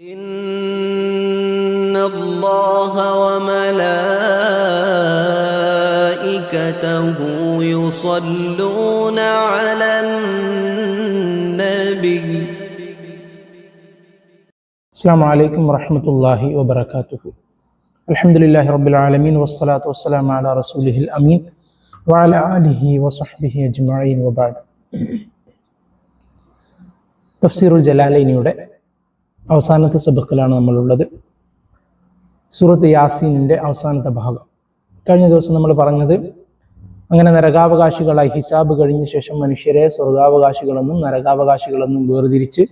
إن الله وملائكته يصلون على النبي السلام عليكم ورحمة الله وبركاته. الحمد لله رب العالمين والصلاة والسلام على رسوله الأمين وعلى آله وصحبه أجمعين وبعد. تفسير الجلالين يوده അവസാനത്തെ സബക്കിലാണ് നമ്മളുള്ളത്. സൂറത്ത് യാസീനിന്റെ അവസാനത്തെ ഭാഗം. കഴിഞ്ഞ ദിവസം നമ്മൾ പറഞ്ഞത് അങ്ങനെ നരകാവകാശികളായി ഹിസാബ് കഴിഞ്ഞ ശേഷം മനുഷ്യരെ സ്വർഗാവകാശികളെന്നും നരകാവകാശികളെന്നും വേർതിരിച്ച്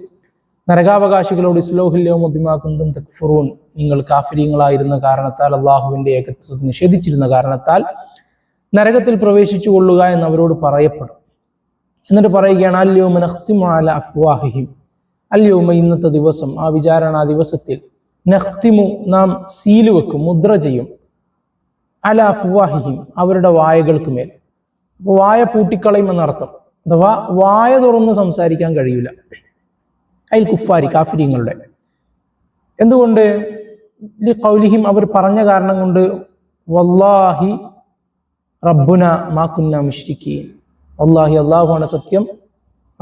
നരകാവകാശികളോട് ഇസ്ലോഹില്യവും അഭിമാക്കുന്നതും തക്ഫുറൂൻ നിങ്ങൾ കാഫര്യങ്ങളായിരുന്ന കാരണത്താൽ അള്ളാഹുവിന്റെ ഏകത്വം നിഷേധിച്ചിരുന്ന കാരണത്താൽ നരകത്തിൽ പ്രവേശിച്ചു കൊള്ളുക എന്ന് അവരോട് പറയപ്പെടും. എന്നിട്ട് പറയുകയാണ് അല്യോമ നഖ്തിമുഅല അഫ്വാഹിഹിം. അല്യോമ ഇന്നത്തെ ദിവസം ആ വിചാരണ ദിവസത്തിൽ നഖ്തിമു നാം സീൽ വെക്കും മുദ്ര ചെയ്യും. അല അഫ്വാഹിഹിം അവരുടെ വായകൾക്ക് മേൽ. വായ പൂട്ടിക്കളയും എന്നർത്ഥം. അഥവാ വായ തുറന്ന് സംസാരിക്കാൻ കഴിയില്ല. അയിൽ കുഫാരി കാഫിര്യങ്ങളുടെ എന്തുകൊണ്ട്? കൗലിഹിം അവർ പറഞ്ഞ കാരണം കൊണ്ട് വല്ലാഹി റബ്ബുന മാക്കുന്ന മുഷ്രിക്കീൻ വല്ലാഹി അള്ളാഹുവാണ് സത്യം.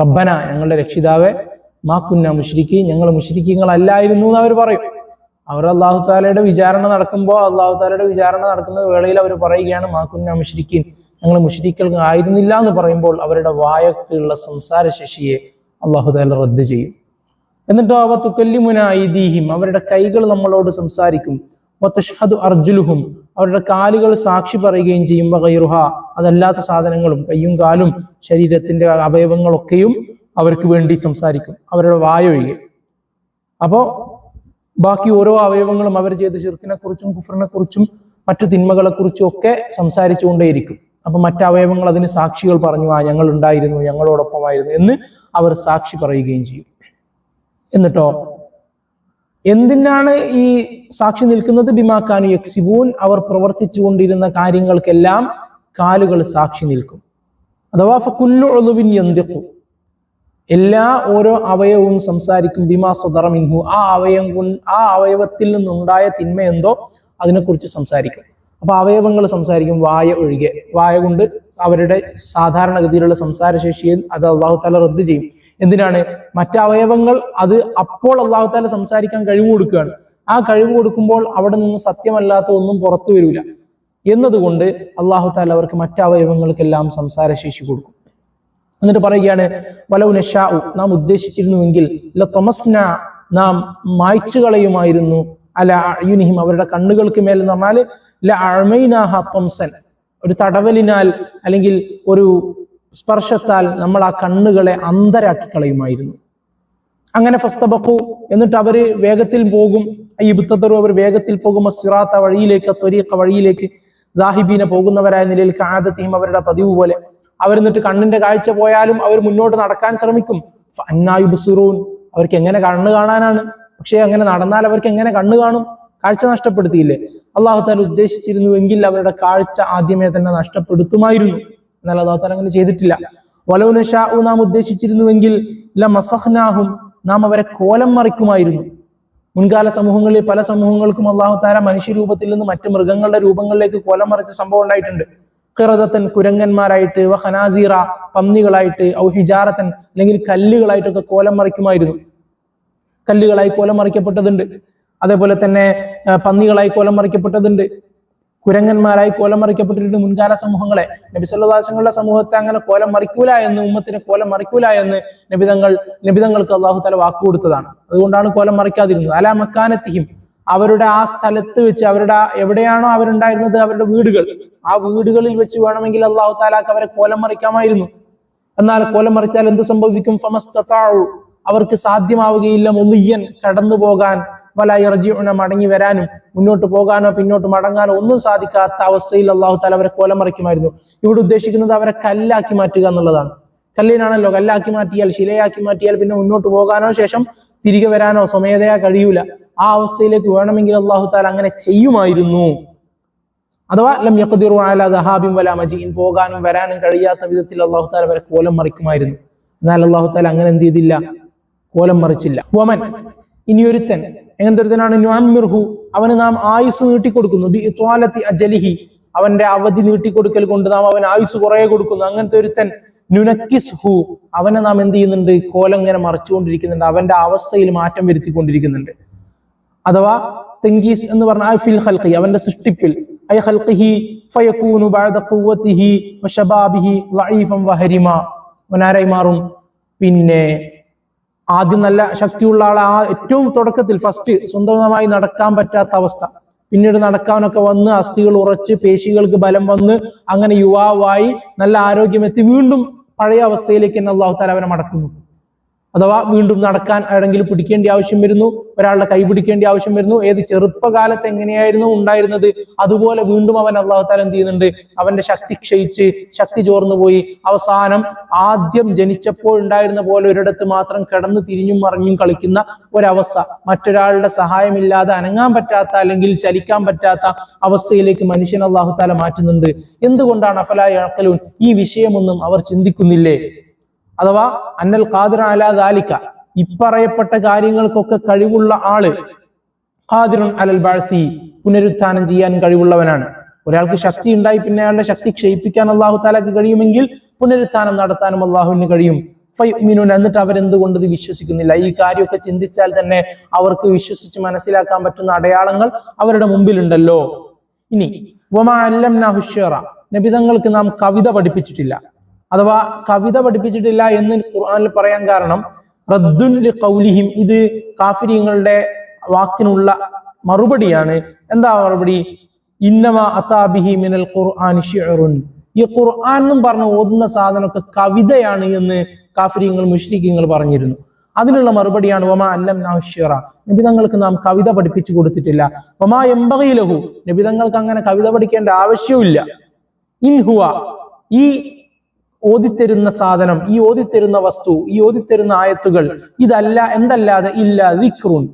റബ്ബന ഞങ്ങളുടെ രക്ഷിതാവെ. മാക്കുന്ന മുഷ്രിക്കീൻ ഞങ്ങൾ മുഷ്രിക്കീങ്ങളല്ലായിരുന്നു എന്ന് അവർ പറയും. അവർ അള്ളാഹു താലയുടെ വിചാരണ നടക്കുമ്പോൾ അള്ളാഹു താലയുടെ വിചാരണ നടക്കുന്ന വേളയിൽ അവർ പറയുകയാണ് മാക്കുന്ന മുഷ്രിക്കീൻ ഞങ്ങൾ മുഷ്രിക്കൽ ആയിരുന്നില്ല എന്ന് പറയുമ്പോൾ അവരുടെ വായക്കുള്ള സംസാര ശേഷിയെ അള്ളാഹു താല റദ്ദ് ചെയ്യും. എന്നിട്ടോ അവ തുക്കല്ലിമുന ഐദീഹിം അവരുടെ കൈകൾ നമ്മളോട് സംസാരിക്കും. വത്തഷ്ഹദു അർജുലുഹും അവരുടെ കാലുകൾ സാക്ഷി പറയുകയും ചെയ്യും വകൈറുഹ അതല്ലാത്ത സാധനങ്ങളും കയ്യും കാലും ശരീരത്തിന്റെ അവയവങ്ങളൊക്കെയും അവർക്ക് വേണ്ടി സംസാരിക്കും. അവരുടെ വായൊഴികെ അപ്പോ ബാക്കി ഓരോ അവയവങ്ങളും അവർ ചെയ്ത ചെറുക്കിനെ കുറിച്ചും കുഫറിനെ കുറിച്ചും മറ്റു തിന്മകളെ കുറിച്ചും ഒക്കെ സംസാരിച്ചുകൊണ്ടേയിരിക്കും. അപ്പൊ മറ്റു അവയവങ്ങൾ അതിന് സാക്ഷികൾ പറഞ്ഞു ആ ഞങ്ങൾ ഉണ്ടായിരുന്നു ഞങ്ങളോടൊപ്പമായിരുന്നു എന്ന് അവർ സാക്ഷി പറയുകയും ചെയ്യും. എന്നിട്ടോ? എന്തിനാണ് ഈ സാക്ഷി നിൽക്കുന്നത്? ബിമാക്കാനു യക്സിബൂൻ. അവർ പ്രവർത്തിച്ചു കൊണ്ടിരുന്ന കാര്യങ്ങൾക്കെല്ലാം കാലുകൾ സാക്ഷി നിൽക്കും. അഥവാ ഫുല്ലു ഒളുവിൻ യന്തിഖു. എല്ലാ ഓരോ അവയവവും സംസാരിക്കും. ബിമാ സ്വതറ മിൻഹു. ആ അവയവം കൊണ്ട് ആ അവയവത്തിൽ നിന്നുണ്ടായ തിന്മ എന്തോ അതിനെക്കുറിച്ച് സംസാരിക്കും. അപ്പൊ അവയവങ്ങൾ സംസാരിക്കും. വായ ഒഴികെ. വായ കൊണ്ട് അവരുടെ സാധാരണഗതിയിലുള്ള സംസാരശേഷിയെ അത് അള്ളാഹു താല റദ്ദ് ചെയ്യും. എന്തിനാണ്? മറ്റ് അവയവങ്ങൾ അത് അപ്പോൾ അള്ളാഹു താല സംസാരിക്കാൻ കഴിവ് കൊടുക്കുകയാണ്. ആ കഴിവ് കൊടുക്കുമ്പോൾ അവിടെ നിന്ന് സത്യമല്ലാത്ത ഒന്നും പുറത്തു വരില്ല എന്നതുകൊണ്ട് അള്ളാഹു താല അവർക്ക് മറ്റ് അവയവങ്ങൾക്കെല്ലാം സംസാരശേഷി കൊടുക്കും. എന്നിട്ട് പറയുകയാണ് വലൗ നഷാഉ നാം ഉദ്ദേശിച്ചിരുന്നുവെങ്കിൽ ല തൊമസ്ന നാം മായ്ച്ചു കളയുമായിരുന്നു അല അയുനിഹിം അവരുടെ കണ്ണുകൾക്ക് മേൽ എന്ന് പറഞ്ഞാൽ ല അഴമൈനാഹ തൊംസൻ. ഒരു തടവലിനാൽ അല്ലെങ്കിൽ ഒരു സ്പർശത്താൽ നമ്മൾ ആ കണ്ണുകളെ അന്തരാക്കി കളയുമായിരുന്നു. അങ്ങനെ ഫസ്തബക്കു എന്നിട്ട് അവർ വേഗത്തിൽ പോകും. ഈ ബുദ്ധത്തറു അവർ വേഗത്തിൽ പോകുമ്പോൾ സിറാത്ത വഴിയിലേക്ക് ത്വരീക്ക വഴിയിലേക്ക് ദാഹിബീന പോകുന്നവരായ നിലയിൽ കാദത്തിയും അവരുടെ പതിവ് പോലെ അവർ എന്നിട്ട് കണ്ണിന്റെ കാഴ്ച പോയാലും അവർ മുന്നോട്ട് നടക്കാൻ ശ്രമിക്കും. അന്നായുബുസുറൂൻ അവർക്ക് എങ്ങനെ കണ്ണ് കാണാനാണ്? പക്ഷേ അങ്ങനെ നടന്നാൽ അവർക്ക് എങ്ങനെ കണ്ണ് കാണും? കാഴ്ച നഷ്ടപ്പെടുത്തിയില്ലേ? അള്ളാഹു താല ഉദ്ദേശിച്ചിരുന്നുവെങ്കിൽ അവരുടെ കാഴ്ച ആദ്യമേ തന്നെ നഷ്ടപ്പെടുത്തുമായിരുന്നു. എന്നാൽ അള്ളാഹു താല അങ്ങനെ ചെയ്തിട്ടില്ല. വലൗനഷാഉ നാം ഉദ്ദേശിച്ചിരുന്നുവെങ്കിൽ ല മസഹ്നാഹും നാം അവരെ കോലം മറിക്കുമായിരുന്നു. മുൻകാല സമൂഹങ്ങളിൽ പല സമൂഹങ്ങൾക്കും അള്ളാഹു താല മനുഷ്യരൂപത്തിൽ നിന്ന് മറ്റു മൃഗങ്ങളുടെ രൂപങ്ങളിലേക്ക് കോലം മറിച്ച സംഭവം ഉണ്ടായിട്ടുണ്ട്. ഖിറദത്തൻ കുരങ്ങന്മാരായിട്ട് വഹനാസീറ പന്നികളായിട്ട് ഔ ഹിജാറത്തൻ അല്ലെങ്കിൽ കല്ലുകളായിട്ടൊക്കെ കോലം മറിക്കുമായിരുന്നു. കല്ലുകളായി കോലം മറിക്കപ്പെട്ടതുണ്ട്. അതേപോലെ തന്നെ പന്നികളായി കോലം മറിക്കപ്പെട്ടതുണ്ട്. കുരങ്ങന്മാരായി കോലം മറിക്കപ്പെട്ടിട്ടുണ്ട് മുൻകാല സമൂഹങ്ങളെ. നബിസല്ലാസങ്ങളുടെ സമൂഹത്തെ അങ്ങനെ കോലം മറിക്കൂല എന്ന് ഉമ്മത്തിനെ കോലം മറിക്കൂല എന്ന് നബിതങ്ങൾ നബിതങ്ങൾക്ക് അള്ളാഹു തല വാക്ക് കൊടുത്തതാണ് അതുകൊണ്ടാണ് കോലം മറിക്കാതിരുന്നത്. അല മക്കാനത്തിയും അവരുടെ ആ സ്ഥലത്ത് വെച്ച് അവരുടെ എവിടെയാണോ അവരുണ്ടായിരുന്നത് അവരുടെ വീടുകൾ. ആ വീടുകളിൽ വെച്ച് വേണമെങ്കിൽ അള്ളാഹു താലാക്ക് അവരെ കോലം മറിക്കാമായിരുന്നു. എന്നാൽ കോലം മറിച്ചാൽ എന്ത് സംഭവിക്കും? ഫമസ്തത്താഴു അവർക്ക് സാധ്യമാവുകയില്ല മുളിയൻ കടന്നു പോകാൻ. വല ഇറജിയുണ മടങ്ങി വരാനും മുന്നോട്ട് പോകാനോ പിന്നോട്ട് മടങ്ങാനോ ഒന്നും സാധിക്കാത്ത അവസ്ഥയിൽ അള്ളാഹു താല അവരെ കോലം മറിക്കുമായിരുന്നു. ഇവിടെ ഉദ്ദേശിക്കുന്നത് അവരെ കല്ലാക്കി മാറ്റുക എന്നുള്ളതാണ്. കല്ലിനാണല്ലോ കല്ലാക്കി മാറ്റിയാൽ ശിലയാക്കി മാറ്റിയാൽ പിന്നെ മുന്നോട്ട് പോകാനോ ശേഷം തിരികെ വരാനോ സ്വമേധയാ കഴിയൂല. ആ അവസ്ഥയിലേക്ക് വേണമെങ്കിൽ അള്ളാഹു താല അങ്ങനെ ചെയ്യുമായിരുന്നു. അഥവാ ലം യഖ്ദിറു അലാ വല മജീൻ പോകാനും വരാനും കഴിയാത്ത വിധത്തിൽ അള്ളാഹു താല വരെ കോലം മറിക്കുമായിരുന്നു. എന്നാൽ അള്ളാഹു താല അങ്ങനെ എന്ത് ചെയ്തില്ല? കോലം മറിച്ചില്ല. വമൻ ഇനിയൊരുത്തൻ എങ്ങനത്തെ ഒരുത്തനാണ് നുഅമ്മിർഹു. അവന് നാം ആയുസ് നീട്ടിക്കൊടുക്കുന്നു. അവന്റെ അവധി നീട്ടിക്കൊടുക്കൽ കൊണ്ട് നാം അവൻ ആയുസ് കുറെ കൊടുക്കുന്നു. അങ്ങനത്തെ ഒരുത്തൻ നുനക്കിസ്ഹു അവനെ നാം എന്ത് ചെയ്യുന്നുണ്ട്? കോലം ഇങ്ങനെ മറിച്ചുകൊണ്ടിരിക്കുന്നുണ്ട്. അവന്റെ അവസ്ഥയിൽ മാറ്റം വരുത്തിക്കൊണ്ടിരിക്കുന്നുണ്ട്. അഥവാ തെങ്കീസ് എന്ന് പറഞ്ഞാൽ ഫിൽ അവന്റെ സൃഷ്ടിപ്പിൽ. ഐ ബഅദ ഖുവ്വതിഹി വശബാബിഹി വഹരിമ മാറും? പിന്നെ ആദ്യം നല്ല ശക്തിയുള്ള ആൾ ആ ഏറ്റവും തുടക്കത്തിൽ ഫസ്റ്റ് സ്വന്തമായി നടക്കാൻ പറ്റാത്ത അവസ്ഥ. പിന്നീട് നടക്കാനൊക്കെ വന്ന് അസ്ഥികൾ ഉറച്ച് പേശികൾക്ക് ബലം വന്ന് അങ്ങനെ യുവാവായി നല്ല ആരോഗ്യമെത്തി വീണ്ടും പഴയ അവസ്ഥയിലേക്ക് തന്നെ അള്ളാഹു താല അവനെ മടക്കുന്നു. അഥവാ വീണ്ടും നടക്കാൻ ആരെങ്കിലും പിടിക്കേണ്ട ആവശ്യം വരുന്നു ഒരാളുടെ കൈ പിടിക്കേണ്ട ആവശ്യം വരുന്നു ഏത് ചെറുപ്പകാലത്ത് എങ്ങനെയായിരുന്നു ഉണ്ടായിരുന്നത് അതുപോലെ വീണ്ടും അവൻ അള്ളാഹു താല എന്ത് ചെയ്യുന്നുണ്ട്? അവന്റെ ശക്തി ക്ഷയിച്ച് ശക്തി ചോർന്നു പോയി. അവസാനം ആദ്യം ജനിച്ചപ്പോൾ ഉണ്ടായിരുന്ന പോലെ ഒരിടത്ത് മാത്രം കിടന്ന് തിരിഞ്ഞും മറിഞ്ഞും കളിക്കുന്ന ഒരവസ്ഥ. മറ്റൊരാളുടെ സഹായമില്ലാതെ അനങ്ങാൻ പറ്റാത്ത അല്ലെങ്കിൽ ചലിക്കാൻ പറ്റാത്ത അവസ്ഥയിലേക്ക് മനുഷ്യൻ അള്ളാഹു താല മാറ്റുന്നുണ്ട്. എന്തുകൊണ്ടാണ് അഫലായ അക്കലൂൻ ഈ വിഷയമൊന്നും അവർ ചിന്തിക്കുന്നില്ലേ? അഥവാ അന്നൽ ഖാദിർ അല ദാലിക്ക ഇപ്പറയപ്പെട്ട കാര്യങ്ങൾക്കൊക്കെ കഴിവുള്ള ആൾ ഖാദിറുൻ അലൽ ബാഴ്സി പുനരുത്ഥാനം ചെയ്യാൻ കഴിവുള്ളവനാണ്. ഒരാൾക്ക് ശക്തി ഉണ്ടായി പിന്നെ അയാളുടെ ശക്തി ക്ഷയിപ്പിക്കാൻ അള്ളാഹു താലാക്ക് കഴിയുമെങ്കിൽ പുനരുത്ഥാനം നടത്താനും അള്ളാഹുവിന് കഴിയും. ഫൈമിനുൻ എന്നിട്ട് അവരെന്തുകൊണ്ട് ഇത് വിശ്വസിക്കുന്നില്ല? ഈ കാര്യമൊക്കെ ചിന്തിച്ചാൽ തന്നെ അവർക്ക് വിശ്വസിച്ച് മനസ്സിലാക്കാൻ പറ്റുന്ന അടയാളങ്ങൾ അവരുടെ മുമ്പിലുണ്ടല്ലോ. ഇനി നബിതങ്ങൾക്ക് നാം കവിത പഠിപ്പിച്ചിട്ടില്ല. അഥവാ കവിത പഠിപ്പിച്ചിട്ടില്ല എന്ന് ഖുർആാനിൽ പറയാൻ കാരണം റദ്ദുൽ കൗലിഹിം ഇത് കാഫിര്യങ്ങളുടെ വാക്കിനുള്ള മറുപടിയാണ്. എന്താ മറുപടി? ഇന്നമ അതാബിഹി മിനൽ ഖുർആൻ ഷിഅറുൻ ഈ ഖുർആൻ എന്നും പറഞ്ഞ് ഓതുന്ന സാധനമൊക്കെ കവിതയാണ് എന്ന് കാഫിര്യങ്ങൾ മുഷ്രിഖ്യങ്ങൾ പറഞ്ഞിരുന്നു. അതിനുള്ള മറുപടിയാണ് വമാ അല്ലം നാഷിറ നബിതങ്ങൾക്ക് നാം കവിത പഠിപ്പിച്ചു കൊടുത്തിട്ടില്ല. വമാ എമ്പകയിലഹു നബിതങ്ങൾക്ക് അങ്ങനെ കവിത പഠിക്കേണ്ട ആവശ്യമില്ല ഇൻഹുവ ഈ ഓതിത്തരുന്ന സാധനം ഈ ഓതിത്തരുന്ന വസ്തു ഈ ഓതിത്തരുന്ന ആയത്തുകൾ ഇതല്ല എന്തല്ലാതെ? ഇല്ല ദിക്റുൻ.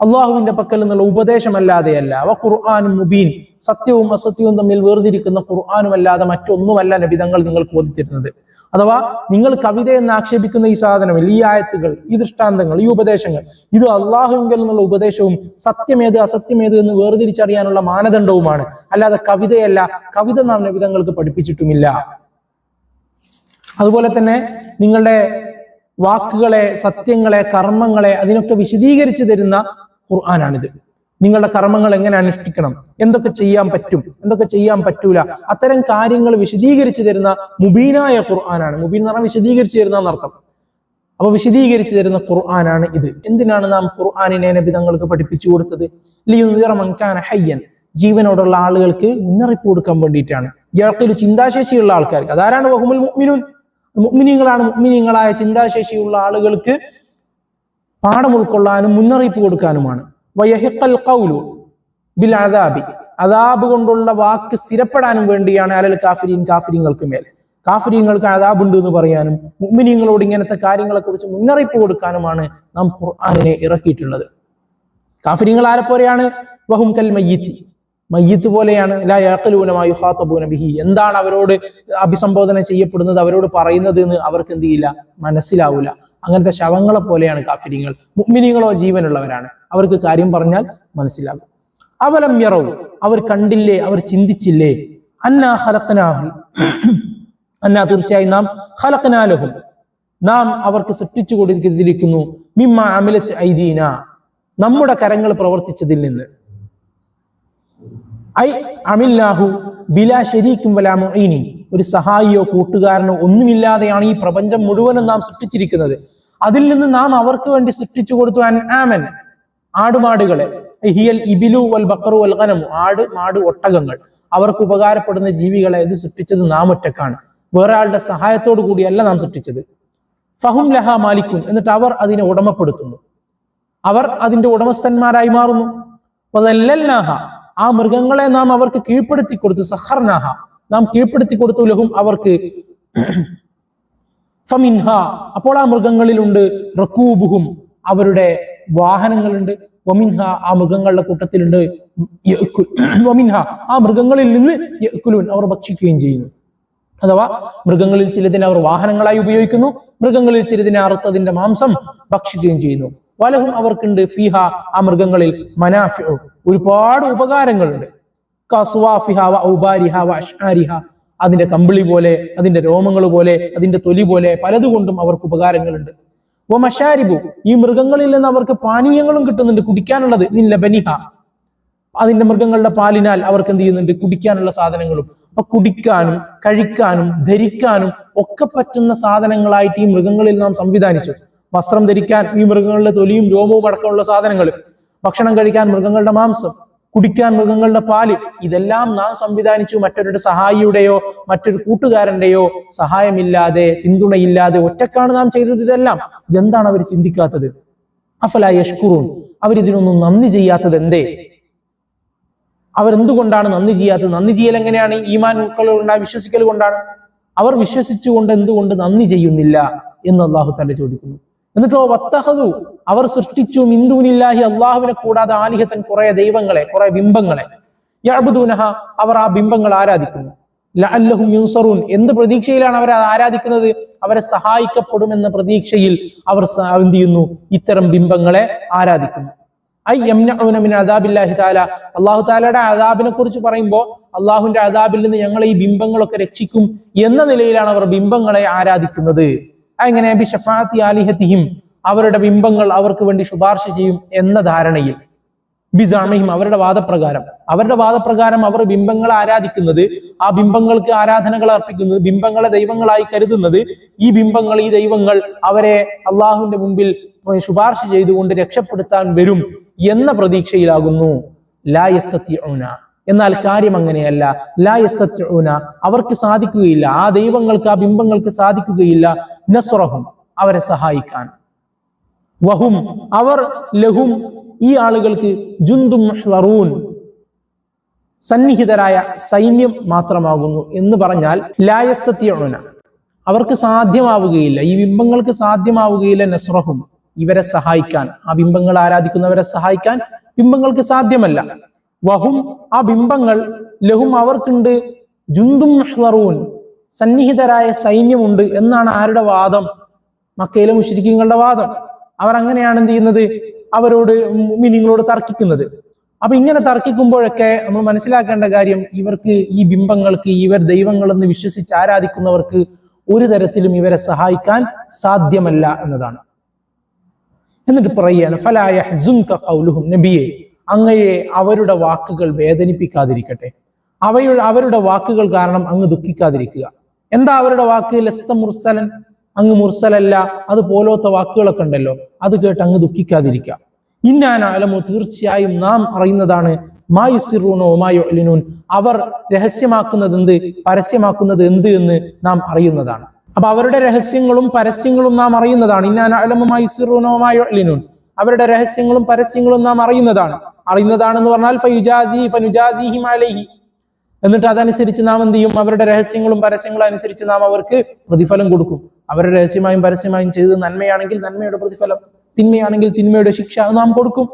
അള്ളാഹുവിന്റെ പക്കൽ നിന്നുള്ള ഉപദേശമല്ലാതെയല്ല. അവ ഖുർആാനും മുബീൻ സത്യവും അസത്യവും തമ്മിൽ വേർതിരിക്കുന്ന ഖുർആാനും അല്ലാതെ മറ്റൊന്നുമല്ല നബിതങ്ങൾ നിങ്ങൾക്ക് ഓതിത്തരുന്നത്. അഥവാ നിങ്ങൾ കവിത എന്ന് ആക്ഷേപിക്കുന്ന ഈ സാധനങ്ങൾ ഈ ആയത്തുകൾ ഈ ദൃഷ്ടാന്തങ്ങൾ ഈ ഉപദേശങ്ങൾ ഇത് അള്ളാഹുവിൽ നിന്നുള്ള ഉപദേശവും സത്യമേത് അസത്യമേത് എന്ന് വേർതിരിച്ചറിയാനുള്ള മാനദണ്ഡവുമാണ്. അല്ലാതെ കവിതയല്ല കവിത നാം നബിതങ്ങൾക്ക് പഠിപ്പിച്ചിട്ടുമില്ല. അതുപോലെ തന്നെ നിങ്ങളുടെ വാക്കുകളെ സത്യങ്ങളെ കർമ്മങ്ങളെ അതിനൊക്കെ വിശദീകരിച്ചു തരുന്ന ഖുർആാനാണിത്. നിങ്ങളുടെ കർമ്മങ്ങൾ എങ്ങനെ അനുഷ്ഠിക്കണം? എന്തൊക്കെ ചെയ്യാൻ പറ്റും? എന്തൊക്കെ ചെയ്യാൻ പറ്റൂല? അത്തരം കാര്യങ്ങൾ വിശദീകരിച്ചു തരുന്ന മുബീനായ ഖുർആനാണ്. മുബീൻ എന്ന് പറഞ്ഞാൽ വിശദീകരിച്ചു തരുന്ന എന്നർത്ഥം. അപ്പൊ വിശദീകരിച്ചു തരുന്ന ഖുർആനാണ് ഇത്. എന്തിനാണ് നാം ഖുർആാനിനെ നബിതങ്ങൾക്ക് പഠിപ്പിച്ചു കൊടുത്തത്? ഹയ്യൻ. ജീവനോടുള്ള ആളുകൾക്ക് മുന്നറിയിപ്പ് കൊടുക്കാൻ വേണ്ടിയിട്ടാണ്. ഇയാൾക്കൊരു ചിന്താശേഷിയുള്ള ആൾക്കാർക്ക്. അതാരാണ് വഹുമുൽ മുഅ്മിനൂൻ? മുഅ്മിനീങ്ങളാണ് മുഅ്മിനീങ്ങളായ ചിന്താശേഷിയുള്ള ആളുകൾക്ക് പാഠം ഉൾക്കൊള്ളാനും മുന്നറിയിപ്പ് കൊടുക്കാനുമാണ്. വയഹിക്കൽ കൗലു ബിൽ അദാബി. അദാബ് കൊണ്ടുള്ള വാക്ക് സ്ഥിരപ്പെടാനും വേണ്ടിയാണ് അലൽ കാഫിരീൻ കാഫിരീങ്ങൾക്ക് മേൽ. കാഫിരീങ്ങൾക്ക് അദാബ് ഉണ്ട് എന്ന് പറയാനും മുഅ്മിനീങ്ങളോട് ഇങ്ങനത്തെ കാര്യങ്ങളെ കുറിച്ച് മുന്നറിയിപ്പ് കൊടുക്കാനുമാണ് നാം ഖുർആാനിനെ ഇറക്കിയിട്ടുള്ളത്. കാഫിരിയങ്ങൾ ആരെ പോലെയാണ് വഹും കൽ മയ്യത്തി. മയ്യത്ത് പോലെയാണ് ലാ യാക്കലൂനമായി ഹാത്തബൂന ബിഹി. എന്താണ് അവരോട് അഭിസംബോധന ചെയ്യപ്പെടുന്നത് അവരോട് പറയുന്നത് എന്ന് അവർക്ക് എന്ത് ചെയ്യില്ല? മനസ്സിലാവൂല. അങ്ങനത്തെ ശവങ്ങളെ പോലെയാണ് കാഫിര്യങ്ങൾ മുഅ്മിനീങ്ങളോ ജീവനുള്ളവരാണ്. അവർക്ക് കാര്യം പറഞ്ഞാൽ മനസ്സിലാകും. അവലം യറവും അവർ കണ്ടില്ലേ അവർ ചിന്തിച്ചില്ലേ? അന്നാ ഹലക്കനാഹു അന്നാ തീർച്ചയായും നാം ഹലക്കനാലഹും നാം അവർക്ക് സൃഷ്ടിച്ചു കൊടുത്തിരിക്കുന്നു. മിമ്മ അമിലത്ത് ഐദീന. നമ്മുടെ കരങ്ങൾ പ്രവർത്തിച്ചതിൽ നിന്ന്. ഐ അമില്ലാഹു ബിലാ ശരീക്കും വലാ മുഈനിൻ. ഒരു സഹായിയോ കൂട്ടുകാരനോ ഒന്നുമില്ലാതെയാണ് ഈ പ്രപഞ്ചം മുഴുവനും നാം സൃഷ്ടിച്ചിരിക്കുന്നത്. അതിൽ നിന്ന് നാം അവർക്ക് വേണ്ടി സൃഷ്ടിച്ചു കൊടുത്തു അൻ ആമൻ. ആടുമാടുകളെ. ഹിയൽ ഇബിലു വൽ ബക്കറു വൽ ഖനമു ആട് മാട് ഒട്ടകങ്ങൾ. അവർക്ക് ഉപകാരപ്പെടുന്ന ജീവികളെ ഇത് സൃഷ്ടിച്ചത് നാം ഒറ്റക്കാണ്. വേറെ ആളുടെ സഹായത്തോടു കൂടിയല്ല നാം സൃഷ്ടിച്ചത്. ഫഹും ലഹ മാലിക്കുൻ എന്നിട്ട് അവർ അതിനെ ഉടമപ്പെടുത്തുന്നു. അവർ അതിന്റെ ഉടമസ്ഥന്മാരായി മാറുന്നു. ആ മൃഗങ്ങളെ നാം അവർക്ക് കീഴ്പ്പെടുത്തി കൊടുത്തു. സഹർനാഹ. നാം കീഴ്പ്പെടുത്തി കൊടുത്തു ലഹും അവർക്ക്. ഫമിൻഹ. അപ്പോൾ ആ മൃഗങ്ങളിലുണ്ട് റക്കൂബുഹും. അവരുടെ വാഹനങ്ങളുണ്ട്. വമിൻഹ ആ മൃഗങ്ങളുടെ കൂട്ടത്തിലുണ്ട്. വമിൻഹ. ആ മൃഗങ്ങളിൽ നിന്ന് യക്കുലുൻ അവർ ഭക്ഷിക്കുകയും ചെയ്യുന്നു. അഥവാ മൃഗങ്ങളിൽ ചിലതിനെ അവർ വാഹനങ്ങളായി ഉപയോഗിക്കുന്നു. മൃഗങ്ങളിൽ ചിലതിനെ അറുത്തതിന്റെ മാംസം ഭക്ഷിക്കുകയും ചെയ്യുന്നു. വലഹും അവർക്കുണ്ട് ഫിഹ ആ മൃഗങ്ങളിൽ മനാഫിഉ. ഒരുപാട് ഉപകാരങ്ങളുണ്ട്. അതിന്റെ കമ്പിളി പോലെ അതിന്റെ രോമങ്ങൾ പോലെ അതിന്റെ തൊലി പോലെ പലതുകൊണ്ടും അവർക്ക് ഉപകാരങ്ങളുണ്ട്. ഓ മഷാരിബു ഈ മൃഗങ്ങളിൽ നിന്ന് അവർക്ക് പാനീയങ്ങളും കിട്ടുന്നുണ്ട് കുടിക്കാനുള്ളത്. മിൻ ലബനിഹ അതിന്റെ മൃഗങ്ങളുടെ പാലിനാൽ അവർക്ക് എന്ത് ചെയ്യുന്നുണ്ട്? കുടിക്കാനുള്ള സാധനങ്ങളും. അപ്പൊ കുടിക്കാനും കഴിക്കാനും ധരിക്കാനും ഒക്കെ പറ്റുന്ന സാധനങ്ങളായിട്ട് ഈ മൃഗങ്ങളിൽ നാം സംവിധാനിച്ചു. വസ്ത്രം ധരിക്കാൻ ഈ മൃഗങ്ങളുടെ തൊലിയും രോമവും അടക്കമുള്ള സാധനങ്ങൾ ഭക്ഷണം കഴിക്കാൻ മൃഗങ്ങളുടെ മാംസം കുടിക്കാൻ മൃഗങ്ങളുടെ പാൽ ഇതെല്ലാം നാം സംവിധാനിച്ചു. മറ്റൊരുടെ സഹായിയുടെയോ മറ്റൊരു കൂട്ടുകാരന്റെയോ സഹായമില്ലാതെ പിന്തുണയില്ലാതെ ഒറ്റക്കാണ് നാം ചെയ്തത് ഇതെല്ലാം. ഇതെന്താണ് അവർ ചിന്തിക്കാത്തത്? അഫല യഷ്കുറൂൻ. അവരിതിനൊന്നും നന്ദി ചെയ്യാത്തത് എന്തേ? അവരെന്തുകൊണ്ടാണ് നന്ദി ചെയ്യാത്തത്? നന്ദി ചെയ്യൽ എങ്ങനെയാണ്? ഈമാൻ ഉൾക്കൊള്ളുകൊണ്ടാണ് വിശ്വസിക്കൽ കൊണ്ടാണ്. അവർ വിശ്വസിച്ചുകൊണ്ട് എന്തുകൊണ്ട് നന്ദി ചെയ്യുന്നില്ല എന്ന് അള്ളാഹു തന്നെ ചോദിക്കുന്നു. എന്നിട്ടോ വത്തഹതു അവർ സൃഷ്ടിച്ചു മിന്ദുനില്ലാഹി അള്ളാഹുവിനെ കൂടാതെ ആലിഹത്തൻ കുറെ ദൈവങ്ങളെ കുറെ ബിംബങ്ങളെ. യാബുദൂനഹ അവർ ആ ബിംബങ്ങൾ ആരാധിക്കുന്നു. ലഅല്ലഹും യുൻസറൂൻ എന്ത് പ്രതീക്ഷയിലാണ് അവർ ആരാധിക്കുന്നത്? അവരെ സഹായിക്കപ്പെടുമെന്ന പ്രതീക്ഷയിൽ അവർ എന്ത് ചെയ്യുന്നു? ഇത്തരം ബിംബങ്ങളെ ആരാധിക്കുന്നു. ഐ യംനഊന മിൻ അദാബില്ലാഹി താല അള്ളാഹു താലയുടെ അദാബിനെ കുറിച്ച് പറയുമ്പോൾ അള്ളാഹുവിന്റെ അദാബിൽ നിന്ന് ഞങ്ങളെ ഈ ബിംബങ്ങളൊക്കെ രക്ഷിക്കും എന്ന നിലയിലാണ് അവർ ബിംബങ്ങളെ ആരാധിക്കുന്നത്. അങ്ങനെ ബി ഷഫാത്തി അവരുടെ ബിംബങ്ങൾ അവർക്ക് വേണ്ടി ശുപാർശ ചെയ്യും എന്ന ധാരണയിൽ ബിസാമിഹിം അവരുടെ വാദപ്രകാരം അവരുടെ വാദപ്രകാരം അവർ ബിംബങ്ങളെ ആരാധിക്കുന്നത് ആ ബിംബങ്ങൾക്ക് ആരാധനകൾ അർപ്പിക്കുന്നത് ബിംബങ്ങളെ ദൈവങ്ങളായി കരുതുന്നത് ഈ ബിംബങ്ങൾ ഈ ദൈവങ്ങൾ അവരെ അള്ളാഹുവിന്റെ മുമ്പിൽ ശുപാർശ ചെയ്തുകൊണ്ട് രക്ഷപ്പെടുത്താൻ വരും എന്ന പ്രതീക്ഷയിലാകുന്നു. ലായസ്തൂന എന്നാൽ കാര്യം അങ്ങനെയല്ല. ലായസ്തൂന അവർക്ക് സാധിക്കുകയില്ല. ആ ദൈവങ്ങൾക്ക് ആ ബിംബങ്ങൾക്ക് സാധിക്കുകയില്ല. നസ്രഹും അവരെ സഹായിക്കാൻ. വഹും അവർ ലഹും ഈ ആളുകൾക്ക് ജുന്തും മുഹ്ളറൂൻ സന്നിഹിതരായ സൈന്യം മാത്രമാകുന്നു എന്ന് പറഞ്ഞാൽ ലായസ്തൂന അവർക്ക് സാധ്യമാവുകയില്ല. ഈ ബിംബങ്ങൾക്ക് സാധ്യമാവുകയില്ല നസ്രഹും ഇവരെ സഹായിക്കാൻ ആ ബിംബങ്ങൾ ആരാധിക്കുന്നവരെ സഹായിക്കാൻ ബിംബങ്ങൾക്ക് സാധ്യമല്ല. വഹും ആ ബിംബങ്ങൾ ലഹും അവർക്കുണ്ട്. ജുന്തും മുഹ്ളറൂൻ സന്നിഹിതരായ സൈന്യമുണ്ട് എന്നാണ് ആരുടെ വാദം? മക്കയിലെ മുഷരിക്കങ്ങളുടെ വാദം. അവർ അങ്ങനെയാണ് എന്ത് ചെയ്യുന്നത്? അവരോട് മിനിങ്ങളോട് തർക്കിക്കുന്നത്. അപ്പൊ ഇങ്ങനെ തർക്കിക്കുമ്പോഴൊക്കെ നമ്മൾ മനസ്സിലാക്കേണ്ട കാര്യം ഇവർക്ക് ഈ ബിംബങ്ങൾക്ക് ഇവർ ദൈവങ്ങളെന്ന് വിശ്വസിച്ച് ആരാധിക്കുന്നവർക്ക് ഒരു തരത്തിലും ഇവരെ സഹായിക്കാൻ സാധ്യമല്ല എന്നതാണ്. എന്നിട്ട് പറയുകയാണ് ഫലായ കൗലുഹും നബിയെ. അങ്ങയെ അവരുടെ വാക്കുകൾ വേദനിപ്പിക്കാതിരിക്കട്ടെ. അവയുടെ അവരുടെ വാക്കുകൾ കാരണം അങ്ങ് ദുഃഖിക്കാതിരിക്കുക. എന്താ അവരുടെ വാക്ക്? ലസ്ത മുർസലൻ. അങ്ങ് മുർസലല്ല. അതുപോലത്തെ വാക്കുകളൊക്കെ ഉണ്ടല്ലോ. അത് കേട്ട് അങ്ങ് ദുഃഖിക്കാതിരിക്കുക. ഇന്നാന തീർച്ചയായും നാം അറിയുന്നതാണ് മായുസിറൂനോ മായോ അലിനൂൻ അവർ രഹസ്യമാക്കുന്നത് എന്ത്? പരസ്യമാക്കുന്നത് എന്ത് എന്ന് നാം അറിയുന്നതാണ്. അപ്പൊ അവരുടെ രഹസ്യങ്ങളും പരസ്യങ്ങളും നാം അറിയുന്നതാണ്. ഇന്നാന അലമു മായുസിറൂനോ മായോ അലിനൂൻ അവരുടെ രഹസ്യങ്ങളും പരസ്യങ്ങളും നാം അറിയുന്നതാണ്. അറിയുന്നതാണെന്ന് പറഞ്ഞാൽ ഫയുജാസി ഫനുജാസിഹിം അലൈഹി. എന്നിട്ട് അതനുസരിച്ച് നാം എന്ത് ചെയ്യും? അവരുടെ രഹസ്യങ്ങളും പരസ്യങ്ങളും അനുസരിച്ച് നാം അവർക്ക് പ്രതിഫലം കൊടുക്കും. അവരുടെ രഹസ്യമായും പരസ്യമായും ചെയ്ത് നന്മയാണെങ്കിൽ നന്മയുടെ പ്രതിഫലം തിന്മയാണെങ്കിൽ തിന്മയുടെ ശിക്ഷ നാം കൊടുക്കും.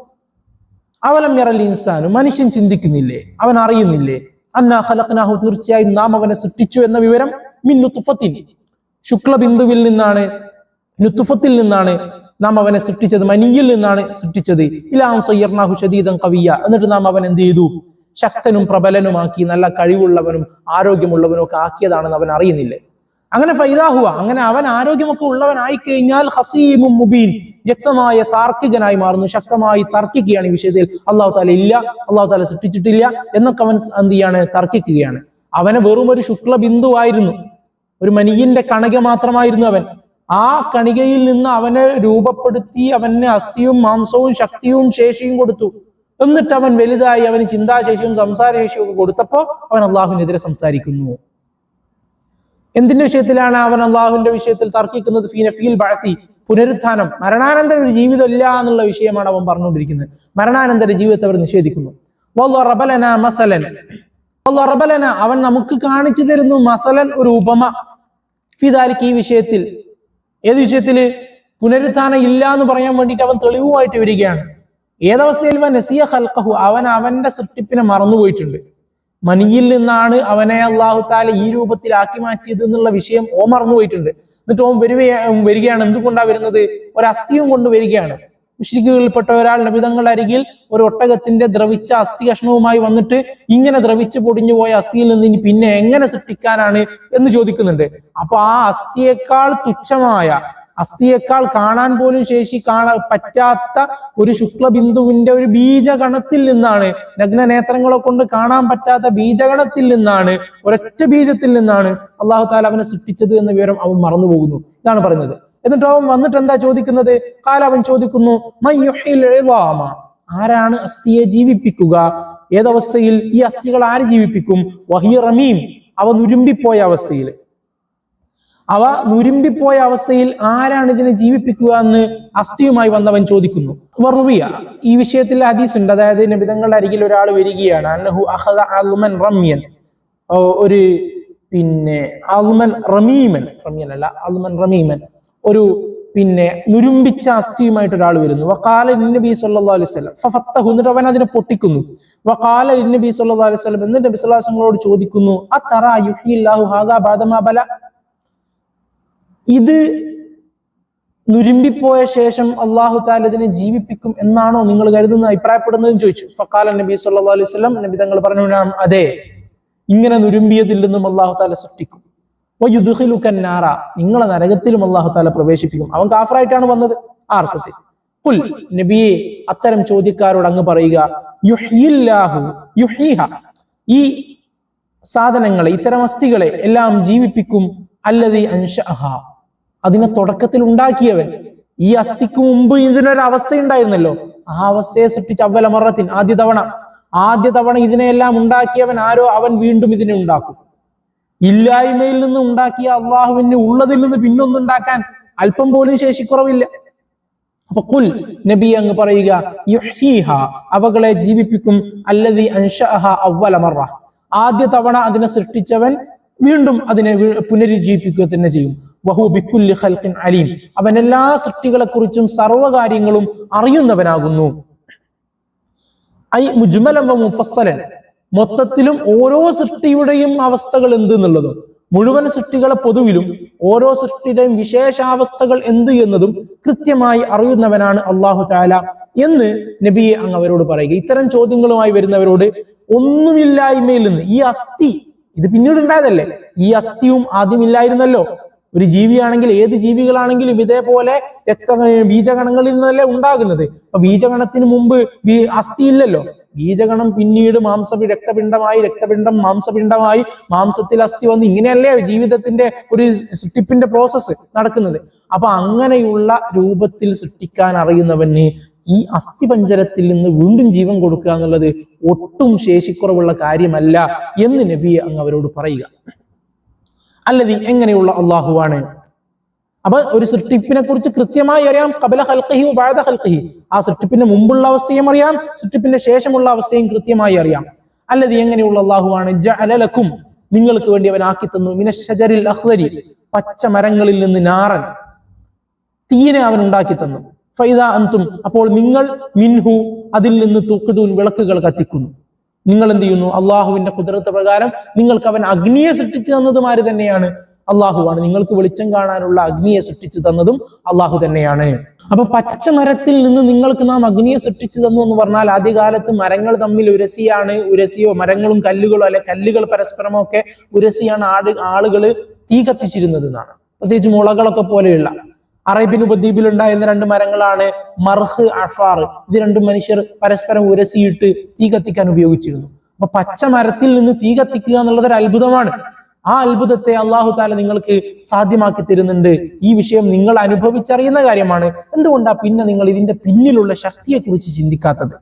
അവലം ഇറൽ ഇൻസാനു മനുഷ്യൻ ചിന്തിക്കുന്നില്ലേ? അവൻ അറിയുന്നില്ലേ? അന്നാ ഖലഖ്നാഹു തീർച്ചയായും നാം അവനെ സൃഷ്ടിച്ചു എന്ന വിവരം മിൻ നുത്ഫത്തിൻ. ശുക്ലബിന്ദുവിൽ നിന്നാണ് നുത്തുഫത്തിൽ നിന്നാണ് നാം അവനെ സൃഷ്ടിച്ചത് മനിയിൽ നിന്നാണ് സൃഷ്ടിച്ചത്. ഇലാം സയ്യർനാഹു ഷദീദൻ കവിയ എന്നിട്ട് നാം അവൻ എന്ത് ചെയ്തു? ശക്തനും പ്രബലനുമാക്കി നല്ല കഴിവുള്ളവനും ആരോഗ്യമുള്ളവനും ഒക്കെ ആക്കിയതാണെന്ന് അവൻ അറിയുന്നില്ലേ? അങ്ങനെ ഫൈദാഹുവ അങ്ങനെ അവൻ ആരോഗ്യമൊക്കെ ഉള്ളവനായി കഴിഞ്ഞാൽ ഹസീമും മുബീൻ വ്യക്തമായ താർക്കികനായി മാറുന്നു. ശക്തമായി തർക്കിക്കുകയാണ് ഈ വിഷയത്തിൽ. അള്ളാഹു താല ഇല്ല അള്ളാഹു താല സൃഷ്ടിച്ചിട്ടില്ല എന്നൊക്കെ അവൻ എന്ത് ചെയ്യാണ്? തർക്കിക്കുകയാണ്. അവനെ വെറും ഒരു ശുക്ല ബിന്ദുവായിരുന്നു ഒരു മനിയന്റെ കണക മാത്രമായിരുന്നു അവൻ. ആ കണികയിൽ നിന്ന് അവനെ രൂപപ്പെടുത്തി അവന് അസ്ഥിയും മാംസവും ശക്തിയും ശേഷിയും കൊടുത്തു. എന്നിട്ട് അവൻ വലുതായി അവന് ചിന്താശേഷിയും സംസാരശേഷിയും ഒക്കെ കൊടുത്തപ്പോ അവൻ അള്ളാഹുവിനെതിരെ സംസാരിക്കുന്നു. എന്തിന്റെ വിഷയത്തിലാണ് അവൻ അള്ളാഹുവിന്റെ വിഷയത്തിൽ തർക്കിക്കുന്നത്? ഫീന ഫീൽ ബഴത്തി പുനരുത്ഥാനം. മരണാനന്തര ഒരു ജീവിതം ഇല്ല എന്നുള്ള വിഷയമാണ് അവൻ പറഞ്ഞുകൊണ്ടിരിക്കുന്നത്. മരണാനന്തര ജീവിതത്തെ അവർ നിഷേധിക്കുന്നു. മസലൻ. അവൻ നമുക്ക് കാണിച്ചു തരുന്നു മസലൻ ഒരു ഉപമ. ഫിദാലിക്ക് ഈ വിഷയത്തിൽ ഏത് വിഷയത്തിൽ പുനരുത്ഥാനം ഇല്ല എന്ന് പറയാൻ വേണ്ടിയിട്ട് അവൻ തെളിവുമായിട്ട് വരികയാണ്. ഏതവസ്ഥയിൽ നസിയ ഹൽക്കഹു അവൻ അവന്റെ സൃഷ്ടിപ്പിനെ മറന്നുപോയിട്ടുണ്ട്. മനിയിൽ നിന്നാണ് അവനെ അള്ളാഹു താല ഈ രൂപത്തിലാക്കി മാറ്റിയത് എന്നുള്ള വിഷയം ഓ മറന്നുപോയിട്ടുണ്ട്. എന്നിട്ട് ഓം വരുവ വരികയാണ്. എന്തുകൊണ്ടാണ് വരുന്നത്? ഒരു കൊണ്ട് വരികയാണ്. മുഷ്രിക്കുകളിൽപ്പെട്ട ഒരാൾ നബിതങ്ങളുടെ അരികിൽ ഒരു ഒട്ടകത്തിന്റെ ദ്രവിച്ച അസ്ഥി കഷ്ണവുമായി വന്നിട്ട് ഇങ്ങനെ ദ്രവിച്ചു പൊടിഞ്ഞു പോയ അസ്ഥിയിൽ നിന്ന് ഇനി പിന്നെ എങ്ങനെ സൃഷ്ടിക്കാനാണ് എന്ന് ചോദിക്കുന്നുണ്ട്. അപ്പൊ ആ അസ്ഥിയേക്കാൾ തുച്ഛമായ അസ്ഥിയേക്കാൾ കാണാൻ പോലും ശേഷി കാണാൻ പറ്റാത്ത ഒരു ശുക്ലബിന്ദുവിന്റെ ഒരു ബീജഗണത്തിൽ നിന്നാണ് നഗ്ന നേത്രങ്ങളെ കൊണ്ട് കാണാൻ പറ്റാത്ത ബീജഗണത്തിൽ നിന്നാണ് ഒരൊറ്റ ബീജത്തിൽ നിന്നാണ് അള്ളാഹു താല അവനെ സൃഷ്ടിച്ചത് എന്ന വിവരം അവൻ മറന്നു പോകുന്നു ഇതാണ് പറയുന്നത് എന്നിട്ട് അവൻ വന്നിട്ട് എന്താ ചോദിക്കുന്നത്? കാല അവൻ ചോദിക്കുന്നു? ആരാണ് അസ്ഥിയെ ജീവിപ്പിക്കുക? ഏതവസ്ഥയിൽ ഈ അസ്ഥികൾ ആര് ജീവിപ്പിക്കും? വഹിയ റമീം. അവ നുരുമ്പിപ്പോയ അവസ്ഥയിൽ. അവ നുരുമ്പിപ്പോയ അവസ്ഥയിൽ ആരാണ് ഇതിനെ ജീവിപ്പിക്കുക എന്ന് അസ്ഥിയുമായി വന്നവൻ ചോദിക്കുന്നു. വറുവിയ ഈ വിഷയത്തിൽ ഹദീസ് ഉണ്ട്. അതായത് നബിതങ്ങളുടെ അരികിൽ ഒരാൾ വരികയാണ്. അൽമൻ റമ്യൻ. ഒരു പിന്നെ അൽമൻ റമീമൻ. റമ്യൻ അല്ല അൽമൻ റമീമൻ. ഒരു പിന്നെ നുരുമ്പിച്ച അസ്ഥിയുമായിട്ട് ഒരാൾ വരുന്നു. വക്കാല നബി സല്ലല്ലാഹു അലൈഹി വസല്ലം. ഫഫത്തഹു എന്നിട്ട് അവൻ അതിനെ പൊട്ടിക്കുന്നു. വക്കാല നബി സല്ലല്ലാഹു അലൈഹി വസല്ലം എന്നിട്ട് നബി വസല്ലമയോട് ചോദിക്കുന്നു ബല? ഇത് നുരുമ്പിപ്പോയ ശേഷം അള്ളാഹു താല ഇതിനെ ജീവിപ്പിക്കും എന്നാണോ നിങ്ങൾ കരുതുന്നത് അഭിപ്രായപ്പെടുന്നതെന്ന് ചോദിച്ചു. ഫക്കാല നബി സല്ലല്ലാഹു അലൈഹി നബി തങ്ങൾ പറഞ്ഞു "നാം അതെ ഇങ്ങനെ നുരുമ്പിയതിൽ നിന്നും അള്ളാഹു താല സൃഷ്ടിക്കും. നാറ. നിങ്ങളെ നരകത്തിലും അള്ളാഹു താല പ്രവേശിപ്പിക്കും. അവൻ കാഫറായിട്ടാണ് വന്നത്. ആ അർത്ഥത്തിൽ. കുൽ നബിയെ അത്തരം ചോദ്യക്കാരോട് അങ്ങ് പറയുക ഈ സാധനങ്ങളെ ഇത്തരം അസ്ഥികളെ എല്ലാം ജീവിപ്പിക്കും. അല്ലതി അൻഷഹ അതിനെ തുടക്കത്തിൽ ഉണ്ടാക്കിയവൻ. ഈ അസ്ഥിക്ക് മുമ്പ് ഇതിനൊരു അവസ്ഥ ഉണ്ടായിരുന്നല്ലോ ആ അവസ്ഥയെ സൃഷ്ടിച്ച അവലമറത്തിൻ ആദ്യ തവണ. ആദ്യ തവണ ഇതിനെയെല്ലാം ഉണ്ടാക്കിയവൻ ആരോ അവൻ വീണ്ടും ഇതിനെ ഉണ്ടാക്കും. ഇല്ലായ്മയിൽ നിന്ന് ഉണ്ടാക്കിയ അള്ളാഹുവിന് ഉള്ളതിൽ നിന്ന് പിന്നൊന്നുണ്ടാക്കാൻ അല്പം പോലും ശേഷിക്കുറവില്ല. അപ്പൊ കുൽ നബി അങ്ങ് പറയുക അവകളെ ജീവിപ്പിക്കും അല്ലതി അൻഷഅഹ അവ്വല മറ. ആദ്യ തവണ അതിനെ സൃഷ്ടിച്ചവൻ വീണ്ടും അതിനെ പുനരുജ്ജീവിപ്പിക്കുക തന്നെ ചെയ്യും. വഹു ബിക്കുല്ലി അലീം. അവൻ എല്ലാ സൃഷ്ടികളെക്കുറിച്ചും സർവകാര്യങ്ങളും അറിയുന്നവനാകുന്നു. ഐ മുജ്മലം വ മുഫസ്സലൻ. മൊത്തത്തിലും ഓരോ സൃഷ്ടിയുടെയും അവസ്ഥകൾ എന്ത് എന്നുള്ളതും മുഴുവൻ സൃഷ്ടികളെ പൊതുവിലും ഓരോ സൃഷ്ടിയുടെയും വിശേഷാവസ്ഥകൾ എന്ത് എന്നതും കൃത്യമായി അറിയുന്നവനാണ് അള്ളാഹു താല എന്ന് നബിയെ അങ്ങ് അവരോട് പറയുക. ഇത്തരം ചോദ്യങ്ങളുമായി വരുന്നവരോട് ഒന്നുമില്ലായ്മയിൽ നിന്ന് ഈ അസ്ഥി ഇത് പിന്നീട് ഉണ്ടായതല്ലേ? ഈ അസ്ഥിയും ആദ്യമില്ലായിരുന്നല്ലോ. ഒരു ജീവിയാണെങ്കിൽ ഏത് ജീവികളാണെങ്കിലും ഇതേപോലെ രക്ത ബീജഗണങ്ങളിൽ നിന്നല്ലേ ഉണ്ടാകുന്നത്. അപ്പൊ ബീജഗണത്തിന് മുമ്പ് ബീ- അസ്ഥി ഇല്ലല്ലോ ബീജഗണം പിന്നീട് മാംസ രക്തപിണ്ഡമായി രക്തപിണ്ഡം മാംസപിണ്ഡമായി മാംസത്തിൽ അസ്ഥി വന്ന് ഇങ്ങനെയല്ലേ ജീവിതത്തിന്റെ ഒരു സൃഷ്ടിപ്പിന്റെ പ്രോസസ്സ് നടക്കുന്നത്. അപ്പൊ അങ്ങനെയുള്ള രൂപത്തിൽ സൃഷ്ടിക്കാൻ അറിയുന്നവന് ഈ അസ്ഥിപഞ്ചരത്തിൽ നിന്ന് വീണ്ടും ജീവൻ കൊടുക്കുക എന്നുള്ളത് ഒട്ടും ശേഷിക്കുറവുള്ള കാര്യമല്ല എന്ന് നബി അങ്ങ് അവരോട് പറയുക. അല്ലതി എങ്ങനെയുള്ള അള്ളാഹുവാണ് അപ്പൊ ഒരു സൃഷ്ടിപ്പിനെ കുറിച്ച് കൃത്യമായി അറിയാം. കബല ഹൽക്കഹി ബാധ ഹൽക്കഹി ആ സൃഷ്ടിപ്പിന്റെ മുമ്പുള്ള അവസ്ഥയും അറിയാം. സൃഷ്ടിപ്പിന്റെ ശേഷമുള്ള അവസ്ഥയും കൃത്യമായി അറിയാം. അല്ലതി എങ്ങനെയുള്ള അള്ളാഹുവാണ് ജഅലലക്കും നിങ്ങൾക്ക് വേണ്ടി അവൻ ആക്കി തന്നു. മിനശജരിൽ അഹ്ലരി പച്ച മരങ്ങളിൽ നിന്ന് നാറൻ. തീനെ അവൻ ഉണ്ടാക്കി തന്നു. ഫൈദ അന്തും അപ്പോൾ നിങ്ങൾ മിൻഹു അതിൽ നിന്ന് തൂക്കുതൂൻ വിളക്കുകൾ കത്തിക്കുന്നു. നിങ്ങൾ എന്ത് ചെയ്യുന്നു? അള്ളാഹുവിന്റെ കുതിരത്ത് പ്രകാരം നിങ്ങൾക്ക് അവൻ അഗ്നിയെ സൃഷ്ടിച്ചു തന്നതുമാര് തന്നെയാണ്. അള്ളാഹുവാണ്. നിങ്ങൾക്ക് വെളിച്ചം കാണാനുള്ള അഗ്നിയെ സൃഷ്ടിച്ചു തന്നതും അള്ളാഹു തന്നെയാണ്. അപ്പൊ പച്ചമരത്തിൽ നിന്ന് നിങ്ങൾക്ക് നാം അഗ്നിയെ സൃഷ്ടിച്ചു തന്നു എന്ന് പറഞ്ഞാൽ ആദ്യകാലത്ത് മരങ്ങൾ തമ്മിൽ ഉരസിയാണ്. ഉരസിയോ മരങ്ങളും കല്ലുകളോ അല്ലെ കല്ലുകൾ പരസ്പരമോ ഒക്കെ ഉരസിയാണ് ആട് ആളുകൾ തീ കത്തിച്ചിരുന്നത് എന്നാണ്. പ്രത്യേകിച്ച് മുളകളൊക്കെ പോലെയുള്ള അറേബ്യൻ ഉപദ്വീപിൽ ഉണ്ടായിരുന്ന രണ്ട് മരങ്ങളാണ് മർഹ് അഫാർ. ഇത് രണ്ടും മനുഷ്യർ പരസ്പരം ഉരസിയിട്ട് തീ കത്തിക്കാൻ ഉപയോഗിച്ചിരുന്നു. അപ്പൊ പച്ച മരത്തിൽ നിന്ന് തീ കത്തിക്കുക എന്നുള്ളത് ഒരു അത്ഭുതമാണ്. ആ അത്ഭുതത്തെ അള്ളാഹു താല നിങ്ങൾക്ക് സാധ്യമാക്കി തരുന്നുണ്ട്. ഈ വിഷയം നിങ്ങൾ അനുഭവിച്ചറിയുന്ന കാര്യമാണ്. എന്തുകൊണ്ടാ പിന്നെ നിങ്ങൾ ഇതിന്റെ പിന്നിലുള്ള ശക്തിയെ കുറിച്ച് ചിന്തിക്കാത്തത്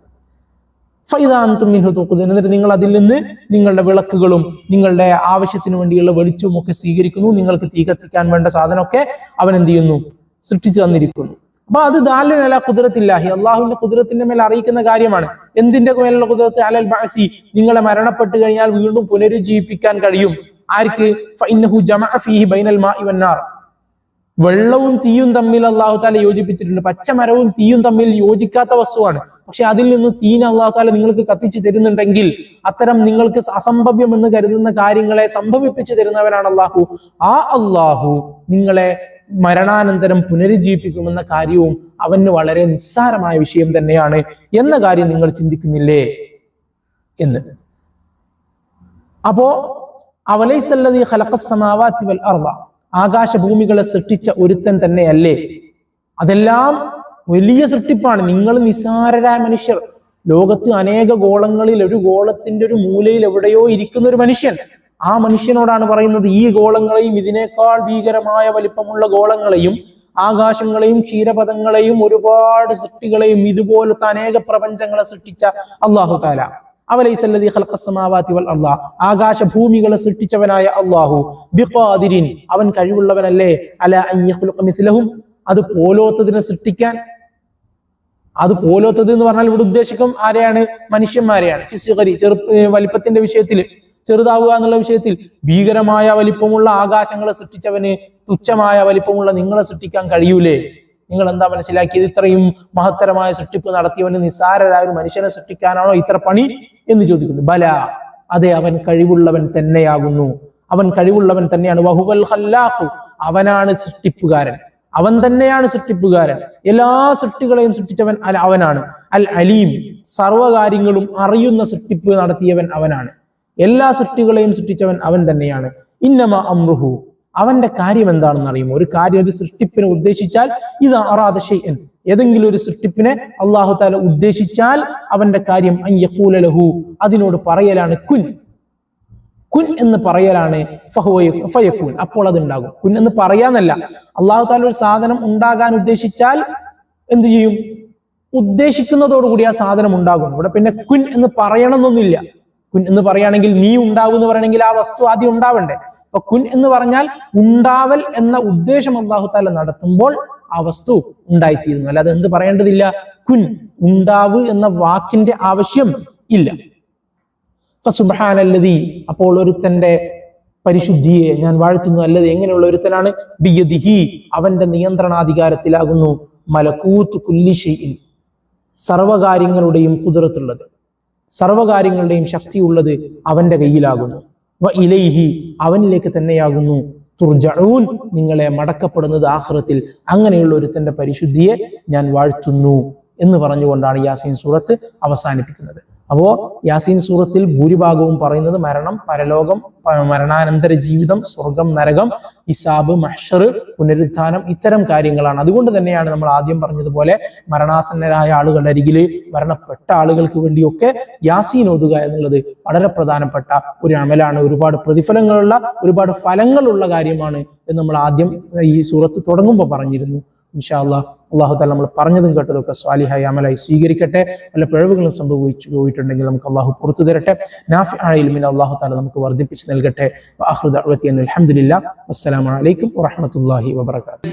ഫൈദാന്തും മിൻഹു തൂക്കുതൻ എന്നിട്ട് നിങ്ങൾ അതിൽ നിന്ന് നിങ്ങളുടെ വിളക്കുകളും നിങ്ങളുടെ ആവശ്യത്തിന് വേണ്ടിയുള്ള വെളിച്ചവും ഒക്കെ സ്വീകരിക്കുന്നു. നിങ്ങൾക്ക് തീ കത്തിക്കാൻ വേണ്ട സാധനമൊക്കെ അവൻ എന്ത് ചെയ്യുന്നു? സൃഷ്ടിച്ചു തന്നിരിക്കുന്നു. അപ്പൊ അത് ദാലിനല കുതിരത്തില്ലാഹി അള്ളാഹുവിന്റെ കുതിരത്തിന്റെ മേൽ അറിയിക്കുന്ന കാര്യമാണ്. എന്തിന്റെ മേലുള്ള കുതിരത്ത് അലൽ ബാസി നിങ്ങളെ മരണപ്പെട്ട് കഴിഞ്ഞാൽ വീണ്ടും പുനരുജ്ജീവിപ്പിക്കാൻ കഴിയും. ആർക്ക്? ബൈനൽ വെള്ളവും തീയും തമ്മിൽ അള്ളാഹു താല യോജിപ്പിച്ചിട്ടുണ്ട്. പച്ചമരവും തീയും തമ്മിൽ യോജിക്കാത്ത വസ്തുവാണ്. പക്ഷെ അതിൽ നിന്ന് തീന അള്ളാഹു താല നിങ്ങൾക്ക് കത്തിച്ചു തരുന്നുണ്ടെങ്കിൽ അത്തരം നിങ്ങൾക്ക് അസംഭവ്യം എന്ന് കരുതുന്ന കാര്യങ്ങളെ സംഭവിപ്പിച്ചു തരുന്നവനാണ് അള്ളാഹു. ആ അള്ളാഹു നിങ്ങളെ മരണാനന്തരം പുനരുജ്ജീവിപ്പിക്കുമെന്ന കാര്യവും അവന് വളരെ നിസ്സാരമായ വിഷയം തന്നെയാണ് എന്ന കാര്യം നിങ്ങൾ ചിന്തിക്കുന്നില്ലേ എന്ന്. അപ്പോ അവലൈസല്ലതി ഹലക്കസമാവാത്തി വൽ അർള ആകാശഭൂമികളെ സൃഷ്ടിച്ച ഒരുത്തൻ തന്നെയല്ലേ? അതെല്ലാം വലിയ സൃഷ്ടിപ്പാണ്. നിങ്ങൾ നിസ്സാരരായ മനുഷ്യർ. ലോകത്ത് അനേക ഗോളങ്ങളിൽ ഒരു ഗോളത്തിന്റെ ഒരു മൂലയിൽ എവിടെയോ ഇരിക്കുന്ന ഒരു മനുഷ്യൻ. ആ മനുഷ്യനോടാണ് പറയുന്നത് ഈ ഗോളങ്ങളെയും ഇതിനേക്കാൾ ഭീകരമായ വലിപ്പമുള്ള ഗോളങ്ങളെയും ആകാശങ്ങളെയും ക്ഷീരപഥങ്ങളെയും ഒരുപാട് സൃഷ്ടികളെയും ഇതുപോലത്തെ അനേക പ്രപഞ്ചങ്ങളെ സൃഷ്ടിച്ച അള്ളാഹു താല അവലൈസല്ലദീ ഖൽഖസ്സമാവാതി വൽ അർള ആകാശഭൂമികളെ സൃഷ്ടിച്ചവനായ അള്ളാഹു ബിഖാദിരിൻ. അവൻ കഴിവുള്ളവനല്ലേ? അല അൻ മിസ്ലഹും. അത് പോലോത്തതിനെ സൃഷ്ടിക്കാൻ. അത് പോലോത്തത് എന്ന് പറഞ്ഞാൽ ഇവിടെ ഉദ്ദേശിക്കും ആരെയാണ്? മനുഷ്യന്മാരെയാണ്. ഫിസിക്കലി ചെറു വലിപ്പത്തിന്റെ വിഷയത്തിൽ ചെറുതാവുക എന്നുള്ള വിഷയത്തിൽ ഭീകരമായ വലിപ്പമുള്ള ആകാശങ്ങളെ സൃഷ്ടിച്ചവന് തുച്ഛമായ വലിപ്പമുള്ള നിങ്ങളെ സൃഷ്ടിക്കാൻ കഴിയൂലേ? നിങ്ങൾ എന്താ മനസ്സിലാക്കിയത്? ഇത്രയും മഹത്തരമായ സൃഷ്ടിപ്പ് നടത്തിയവന് നിസ്സാരരായ ഒരു മനുഷ്യനെ സൃഷ്ടിക്കാനാണോ ഇത്ര പണി? എന്ന് ചോദിക്കുന്നു. ബല അതെ അവൻ കഴിവുള്ളവൻ തന്നെയാകുന്നു. അവൻ കഴിവുള്ളവൻ തന്നെയാണ്. വഹുവൽ ഖല്ലാഖു അവനാണ് സൃഷ്ടിപ്പുകാരൻ. അവൻ തന്നെയാണ് സൃഷ്ടിപ്പുകാരൻ. എല്ലാ സൃഷ്ടികളെയും സൃഷ്ടിച്ചവൻ അവനാണ്. അൽ അലീം സർവകാര്യങ്ങളും അറിയുന്ന സൃഷ്ടിപ്പ് നടത്തിയവൻ അവനാണ്. എല്ലാ സൃഷ്ടികളെയും സൃഷ്ടിച്ചവൻ അവൻ തന്നെയാണ്. ഇന്നമ അമ്രുഹു. അവന്റെ കാര്യം എന്താണെന്ന് അറിയുമോ? ഒരു കാര്യം ഒരു സൃഷ്ടിപ്പിനെ ഉദ്ദേശിച്ചാൽ ഇത് അറാദ ഷൈഅൻ. ഏതെങ്കിലും ഒരു സൃഷ്ടിപ്പിനെ അള്ളാഹു താല ഉദ്ദേശിച്ചാൽ അവന്റെ കാര്യം അയ്യക്കൂലഹു അതിനോട് പറയലാണ് കുൻ. കുൻ എന്ന് പറയലാണ് ഫയക്കൂൻ അപ്പോൾ അത് ഉണ്ടാകും കുൻ എന്ന് പറയാന്നല്ല അള്ളാഹു താല ഒരു സാധനം ഉണ്ടാകാൻ ഉദ്ദേശിച്ചാൽ എന്തു ചെയ്യും? ഉദ്ദേശിക്കുന്നതോടുകൂടി ആ സാധനം ഉണ്ടാകും. ഇവിടെ പിന്നെ കുൻ എന്ന് പറയണമെന്നൊന്നുമില്ല. കുൻ എന്ന് പറയുകയാണെങ്കിൽ നീ ഉണ്ടാവും എന്ന് പറയണമെങ്കിൽ ആ വസ്തു ആദ്യം ഉണ്ടാവണ്ടേ. അപ്പൊ കുൻ എന്ന് പറഞ്ഞാൽ ഉണ്ടാവൽ എന്ന ഉദ്ദേശം അള്ളാഹു താല നടത്തുമ്പോൾ ആ വസ്തു ഉണ്ടായിത്തീരുന്നു. അല്ലാതെ എന്ത് പറയേണ്ടതില്ല? കുൻ ഉണ്ടാവ് എന്ന വാക്കിന്റെ ആവശ്യം ഇല്ല. സുബ്രഹാനല്ലതി അപ്പോൾ ഒരുത്തന്റെ പരിശുദ്ധിയെ ഞാൻ വാഴ്ത്തുന്നു. അല്ലത് എങ്ങനെയുള്ള ഒരുത്തനാണ്? ബിയദിഹി അവന്റെ നിയന്ത്രണാധികാരത്തിലാകുന്നു. മലക്കൂത്ത് കുല്ലിശയിൽ സർവകാര്യങ്ങളുടെയും കുതിരത്തുള്ളത്. സർവകാര്യങ്ങളുടെയും ശക്തിയുള്ളത് അവന്റെ കയ്യിലാകുന്നു. ഇലൈഹി അവനിലേക്ക് തന്നെയാകുന്നു. തുർജഊൻ നിങ്ങളെ മടക്കപ്പെടുന്നത് ആഹ്റത്തിൽ അങ്ങനെയുള്ള ഒരുത്തന്റെ പരിശുദ്ധിയെ ഞാൻ വാഴ്ത്തുന്നു എന്ന് പറഞ്ഞുകൊണ്ടാണ് യാസീൻ സൂറത്ത് അവസാനിപ്പിക്കുന്നത്. അപ്പോ യാസീൻ സൂറത്തിൽ ഭൂരിഭാഗവും പറയുന്നത് മരണം പരലോകം മരണാനന്തര ജീവിതം സ്വർഗം നരകം ഹിസാബ് മഹ്ഷർ പുനരുത്ഥാനം ഇത്തരം കാര്യങ്ങളാണ്. അതുകൊണ്ട് തന്നെയാണ് നമ്മൾ ആദ്യം പറഞ്ഞതുപോലെ മരണാസന്നരായ ആളുകളുടെ അരികിൽ മരണപ്പെട്ട ആളുകൾക്ക് വേണ്ടിയൊക്കെ യാസീൻ ഓതുക എന്നുള്ളത് വളരെ പ്രധാനപ്പെട്ട ഒരു അമലാണ്. ഒരുപാട് പ്രതിഫലങ്ങളുള്ള ഒരുപാട് ഫലങ്ങളുള്ള കാര്യമാണ് എന്ന് നമ്മൾ ആദ്യം ഈ സൂറത്ത് തുടങ്ങുമ്പോൾ പറഞ്ഞിരുന്നു. ഇൻഷാ അള്ളാഹ് അള്ളാഹു താല നമ്മൾ പറഞ്ഞതും കേട്ടതൊക്കെ സ്വാലിഹായി അമലായി സ്വീകരിക്കട്ടെ. വല്ല പിഴവുകളും സംഭവിച്ചു പോയിട്ടുണ്ടെങ്കിൽ നമുക്ക് അള്ളാഹു പുറത്തു തരട്ടെ. നാഫി ആയിൽമിന് അള്ളാഹു താല നമുക്ക് വർദ്ധിപ്പിച്ച് നൽകട്ടെ. അഹ്റുദ് അഹമ്മദില്ല അസ്സലാമലൈക്കും വറഹമത്തല്ലാഹി വബർക്കാത്തു